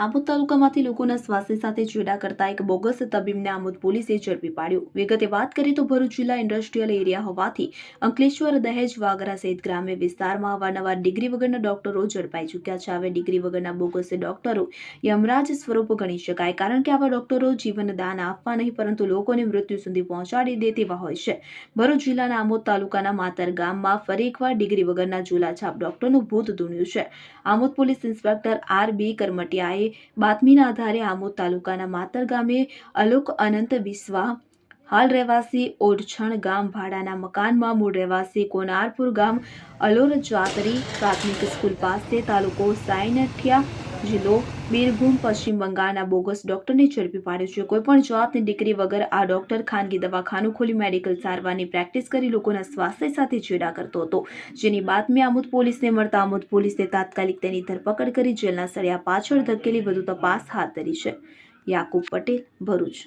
આમોદ તાલુકામાંથી લોકોના સ્વાસ્થ્ય સાથે ચેડા કરતા એક બોગસ તબીબને આમોદ પોલીસે ઝડપી પાડ્યો. વિગતે વાત કરીએ તો ભરૂચ જિલ્લા ઇન્ડસ્ટ્રીયલ એરિયા હોવાથી અંકલેશ્વર, દહેજ, વાગરા સહિત ગ્રામ્ય વિસ્તારમાં અવારનવાર ડિગ્રી વગરના ડોક્ટરો ઝડપાઈ ચૂક્યા છે. હવે ડિગ્રી વગરના બોગસ ડોક્ટરો યમરાજ સ્વરૂપ ગણી શકાય, કારણ કે આવા ડોક્ટરો જીવનદાન આપવા નહીં, પરંતુ લોકોને મૃત્યુ સુધી પહોંચાડી દે તેવા હોય છે. ભરૂચ જિલ્લાના આમોદ તાલુકાના માતર ગામમાં ફરી એકવાર ડિગ્રી વગરના ઝોલાછાપ ડોક્ટરનું ભૂત ધૂણ્યું છે. Amod police inspector R B કરમટિયાએ બાતમીના આધારે આમોદ તાલુકાના માતર ગામે અલોક અનંત વિશ્વા હાલ રહેવાસી ઓઢછણ ગામ ભાડાના મકાનમાં મૂળ રહેવાસી કોનારપુર ગામ અલોર જાતરી પ્રાથમિક સ્કૂલ પાસે તાલુકો સાયનઠિયા જિલ્લો બીરભૂમ, પશ્ચિમ બંગાળના બોગસ ડોક્ટરને ઝડપી પાડ્યો છે. કોઈપણ જવાબની ડિગ્રી વગર આ ડોક્ટર ખાનગી દવાખાનું ખોલી મેડિકલ સારવારની પ્રેક્ટિસ કરી લોકોના સ્વાસ્થ્ય સાથે ચેડા કરતો હતો. જેની બાતમી આમોદ પોલીસને મળતા આમોદ પોલીસે તાત્કાલિક તેની ધરપકડ કરી જેલના સળિયા પાછળ ધકેલી વધુ તપાસ હાથ ધરી છે. યાકુબ પટેલ, ભરૂચ.